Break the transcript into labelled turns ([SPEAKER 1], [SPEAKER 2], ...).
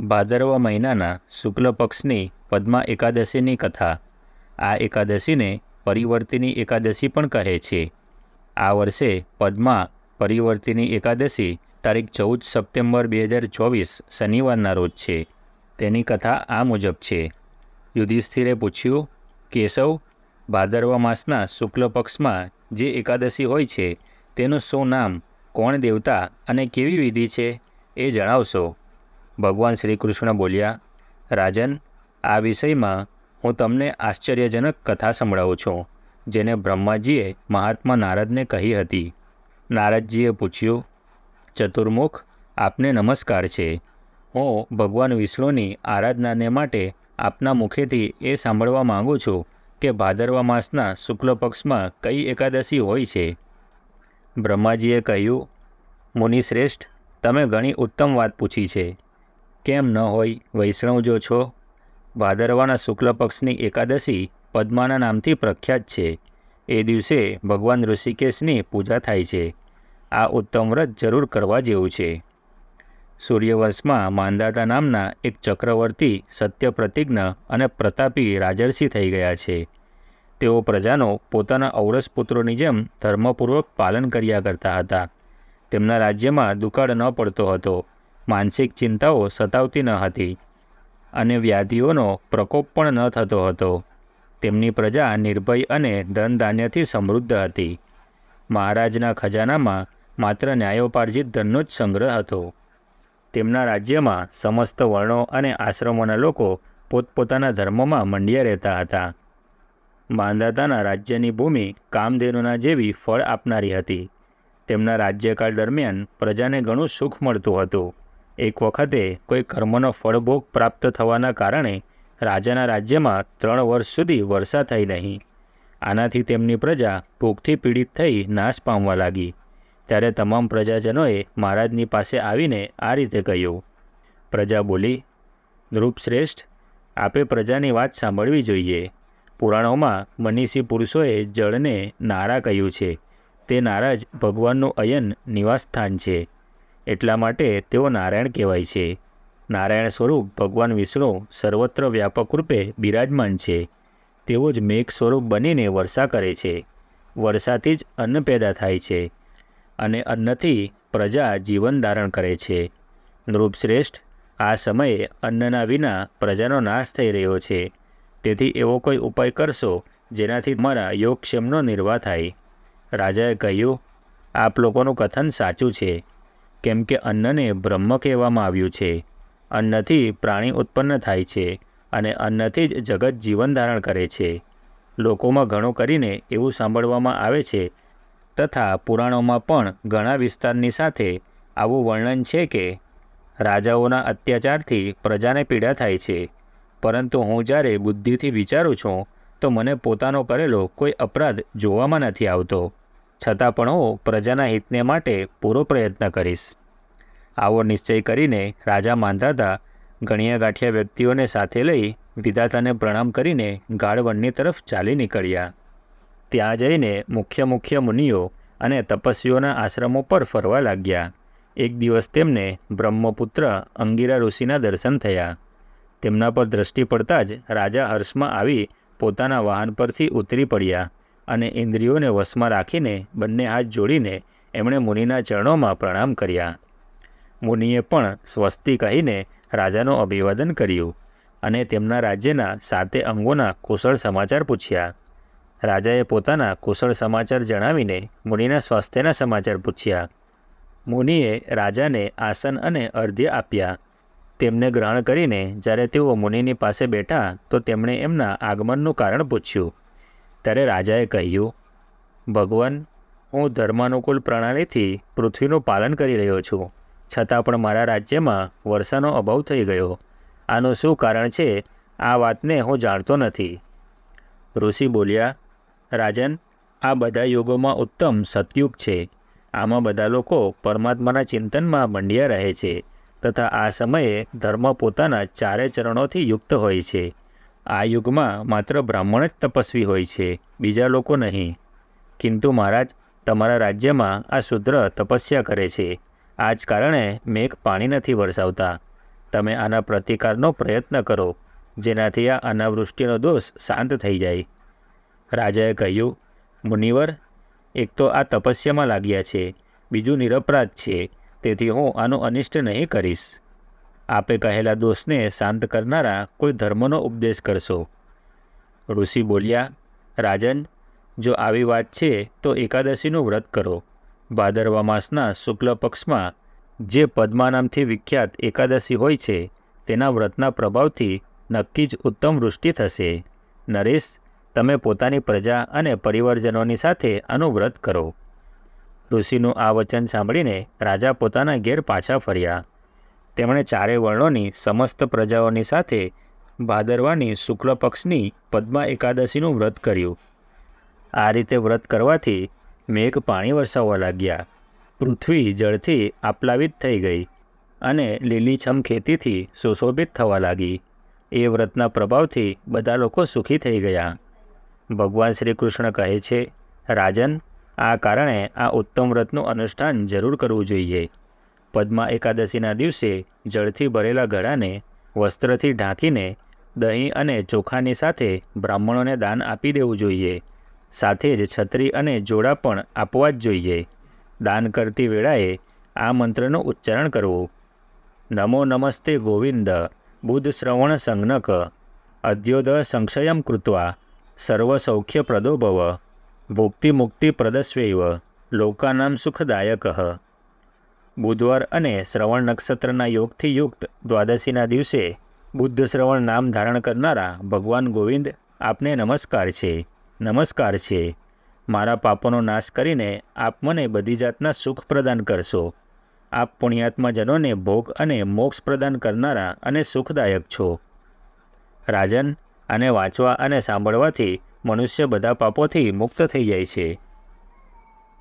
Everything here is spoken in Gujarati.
[SPEAKER 1] ભાદરવા મહિનાના શુક્લ પક્ષની પદ્મા એકાદશીની કથા. આ એકાદશીને પરિવર્તિની એકાદશી પણ કહે છે. આ વર્ષે પદ્મા પરિવર્તિની એકાદશી તારીખ ચૌદ સપ્ટેમ્બર બે હજાર ચોવીસ શનિવારના રોજ છે. તેની કથા આ મુજબ છે. યુધિષ્ઠિરે પૂછ્યું, કેશવ ભાદરવા માસના શુક્લ પક્ષમાં જે એકાદશી હોય છે, તેનું શું નામ, કોણ દેવતા અને કેવી વિધિ છે, એ જણાવશો. ભગવાન શ્રી કૃષ્ણ બોલ્યા, રાજન, આ વિષયમાં હું તમને આશ્ચર્યજનક કથા સંભળાવું છું, જેને બ્રહ્માજીએ મહાત્મા નારદને કહી હતી. નારદજીએ પૂછ્યું, ચતુર્મુખ, આપને નમસ્કાર છે. હું ભગવાન વિષ્ણુની આરાધનાને માટે આપના મુખેથી એ સાંભળવા માંગુ છું કે ભાદરવા માસના શુક્લ પક્ષમાં કઈ એકાદશી હોય છે. બ્રહ્માજીએ કહ્યું, મુનિશ્રેષ્ઠ, તમે ઘણી ઉત્તમ વાત પૂછી છે. કેમ ન હોય, વૈષ્ણવ જો છો ભાદરવાના શુક્લ પક્ષની એકાદશી પદ્માના નામથી પ્રખ્યાત છે. એ દિવસે ભગવાન ઋષિકેશની પૂજા થાય છે. આ ઉત્તમ વ્રત જરૂર કરવા જેવું છે. સૂર્યવંશમાં માંદાતા નામના એક ચક્રવર્તી સત્ય પ્રતિજ્ઞ અને પ્રતાપી રાજર્ષિ થઈ ગયા છે. તેઓ પ્રજાનો પોતાના ઔરસ પુત્રોની જેમ ધર્મપૂર્વક પાલન કર્યા કરતા હતા. તેમના રાજ્યમાં દુકાળ ન પડતો હતો. માનસિક ચિંતાઓ સતાવતી ન હતી અને વ્યાધિઓનો પ્રકોપ પણ ન થતો હતો. તેમની પ્રજા નિર્ભય અને ધન ધાન્યથી સમૃદ્ધ હતી. મહારાજના ખજાનામાં માત્ર ન્યાયોપાર્જિત ધનનો જ સંગ્રહ હતો. તેમના રાજ્યમાં સમસ્ત વર્ણો અને આશ્રમોના લોકો પોતપોતાના ધર્મમાં મંડ્યા રહેતા હતા. માંધાતાના રાજ્યની ભૂમિ કામધેનુના જેવી ફળ આપનારી હતી. તેમના રાજ્યકાળ દરમિયાન પ્રજાને ઘણું સુખ મળતું હતું. એક વખતે કોઈ કર્મનો ફળભોગ પ્રાપ્ત થવાના કારણે રાજાના રાજ્યમાં ત્રણ વર્ષ સુધી વર્ષા થઈ નહીં આનાથી તેમની પ્રજા ભૂખથી પીડિત થઈ નાશ પામવા લાગી. ત્યારે તમામ પ્રજાજનોએ મહારાજની પાસે આવીને આ રીતે કહ્યું. પ્રજા બોલી નૃપશ્રેષ્ઠ આપે પ્રજાની વાત સાંભળવી જોઈએ. પુરાણોમાં મનીષી પુરુષોએ જળને નારા કહ્યું છે. તે નારા જ ભગવાનનું અયન નિવાસસ્થાન છે. એટલા માટે તેઓ નારાયણ કહેવાય છે. નારાયણ સ્વરૂપ ભગવાન વિષ્ણુ સર્વત્ર વ્યાપક રૂપે બિરાજમાન છે. તેઓ જ મેઘ સ્વરૂપ બનીને વર્ષા કરે છે. વર્ષાથી જ અન્ન પેદા થાય છે અને અન્નથી પ્રજા જીવન ધારણ કરે છે. નૃપશ્રેષ્ઠ, આ સમયે અન્નના વિના પ્રજાનો નાશ થઈ રહ્યો છે. તેથી એવો કોઈ ઉપાય કરશો જેનાથી મારા યોગક્ષેમનો નિર્વાહ થાય? રાજાએ કહ્યું, આપ લોકોનું કથન સાચું છે. કેમ કે અન્નને બ્રહ્મ કહેવામાં આવ્યું છે. અન્નથી પ્રાણી ઉત્પન્ન થાય છે અને અન્નથી જ જગત જીવન ધારણ કરે છે. લોકોમાં ઘણું કરીને એવું સાંભળવામાં આવે છે તથા પુરાણોમાં પણ ઘણા વિસ્તારની સાથે આવું વર્ણન છે કે રાજાઓના અત્યાચારથી પ્રજાને પીડા થાય છે. પરંતુ હું જ્યારે બુદ્ધિથી વિચારું છું, તો મને પોતાનો કરેલો કોઈ અપરાધ જોવામાં નથી આવતો. છતાં પણ હું પ્રજાના હિતને માટે પૂરો પ્રયત્ન કરીશ. આવો નિશ્ચય કરીને રાજા માંધાતા ગણ્યા ગાંઠિયા વ્યક્તિઓને સાથે લઈ વિધાતાને પ્રણામ કરીને ગાઢવનની તરફ ચાલી નીકળ્યા. ત્યાં જઈને મુખ્ય મુખ્ય મુનિઓ અને તપસ્વીઓના આશ્રમો પર ફરવા લાગ્યા. એક દિવસ તેમને બ્રહ્મપુત્ર અંગીરા ઋષિના દર્શન થયા. તેમના પર દ્રષ્ટિ પડતા જ રાજા હર્ષમાં આવી પોતાના વાહન પરથી ઉતરી પડ્યા અને ઇન્દ્રિયોને વશમાં રાખીને બંને હાથ જોડીને એમણે મુનિના ચરણોમાં પ્રણામ કર્યા. મુનિએ પણ સ્વસ્તિ કહીને રાજાનું અભિવાદન કર્યું અને તેમના રાજ્યના સાતે અંગોના કુશળ સમાચાર પૂછ્યા. રાજાએ પોતાના કુશળ સમાચાર જણાવીને મુનિના સ્વાસ્થ્યના સમાચાર પૂછ્યા. મુનિએ રાજાને આસન અને અર્ધ્ય આપ્યા. તેમને ગ્રહણ કરીને જ્યારે તેઓ મુનિની પાસે બેઠા તો તેમણે એમના આગમનનું કારણ પૂછ્યું. ત્યારે રાજાએ કહ્યું, ભગવાન, હું ધર્માનુકૂળ પ્રણાલીથી પૃથ્વીનું પાલન કરી રહ્યો છું. છતાં પણ મારા રાજ્યમાં વર્ષાનો અભાવ થઈ ગયો. આનું શું કારણ છે, આ વાતને હું જાણતો નથી. ઋષિ બોલ્યા, રાજન, આ બધા યુગોમાં ઉત્તમ સતયુગ છે. આમાં બધા લોકો પરમાત્માના ચિંતનમાં મંડ્યા રહે છે તથા આ સમયે ધર્મ પોતાના ચારે ચરણોથી યુક્ત હોય છે. આ યુગમાં માત્ર બ્રાહ્મણ જ તપસ્વી હોય છે, બીજા લોકો નહીં. કિંતુ મહારાજ, તમારા રાજ્યમાં આ શુદ્ર તપસ્યા કરે છે. આ જ કારણે મેઘ પાણી નથી વરસાવતા. તમે આના પ્રતિકારનો પ્રયત્ન કરો, જેનાથી આ અનાવૃષ્ટિનો દોષ શાંત થઈ જાય. રાજાએ કહ્યું, મુનિવર, એક તો આ તપસ્યામાં લાગ્યા છે, બીજું નિરપરાધ છે, તેથી હું આનું અનિષ્ટ નહીં કરીશ. આપે કહેલા દોષને શાંત કરનારા કોઈ ધર્મનો ઉપદેશ કરશો. ઋષિ બોલ્યા, રાજન, જો આવી વાત છે, તો એકાદશીનું વ્રત કરો. ભાદરવા માસના શુક્લ પક્ષમાં, જે પદ્મા નામથી વિખ્યાત એકાદશી હોય છે, તેના વ્રતના પ્રભાવથી નક્કી જ ઉત્તમ વૃષ્ટિ થશે. નરેશ, તમે પોતાની પ્રજા અને પરિવારજનોની સાથે આનું વ્રત કરો. ઋષિનું આ વચન સાંભળીને રાજા પોતાના ઘેર પાછા ફર્યા. તેમણે ચારે વર્ણોની સમસ્ત પ્રજાઓની સાથે ભાદરવાની શુક્લ પક્ષની પદ્મા એકાદશીનું વ્રત કર્યું. આ રીતે વ્રત કરવાથી મેઘ પાણી વરસાવવા લાગ્યા. પૃથ્વી જળથી આપલાવિત થઈ ગઈ અને લીલીછમ ખેતીથી સુશોભિત થવા લાગી. એ વ્રતના પ્રભાવથી બધા લોકો સુખી થઈ ગયા. ભગવાન શ્રી કૃષ્ણ કહે છે, રાજન, આ કારણે આ ઉત્તમ વ્રતનું અનુષ્ઠાન જરૂર કરવું જોઈએ. પદ્મા એકાદશીના દિવસે જળથી ભરેલા ગળાને વસ્ત્રથી ઢાંકીને દહીં અને ચોખાની સાથે બ્રાહ્મણોને દાન આપી દેવું જોઈએ. સાથે જ છત્રી અને જોડા પણ આપવા જ જોઈએ. દાન કરતી વેળાએ આ મંત્રનું ઉચ્ચારણ કરવું. નમો નમસ્તે ગોવિંદ બુદ્ધ શ્રવણ સંજ્ઞક અદ્યોદ સંશયમ કૃત્વા સર્વસૌખ્ય પ્રદોભવ ભુક્તિ મુક્તિ પ્રદસ્વૈવ લોકાનામ સુખદાયક. બુધવાર અને શ્રવણ નક્ષત્રના યોગથી યુક્ત દ્વાદશીના દિવસે બુદ્ધ શ્રવણ નામ ધારણ કરનારા ભગવાન ગોવિંદ આપને નમસ્કાર છે. નમસ્કાર છે. મારા પાપોનો નાશ કરીને આપ મને બધી જાતના સુખ પ્રદાન કરશો. આપ પુણ્યાત્માજનોને ભોગ અને મોક્ષ પ્રદાન કરનારા અને સુખદાયક છો. રાજન, આને વાંચવા અને સાંભળવાથી મનુષ્ય બધા પાપોથી મુક્ત થઈ જાય છે.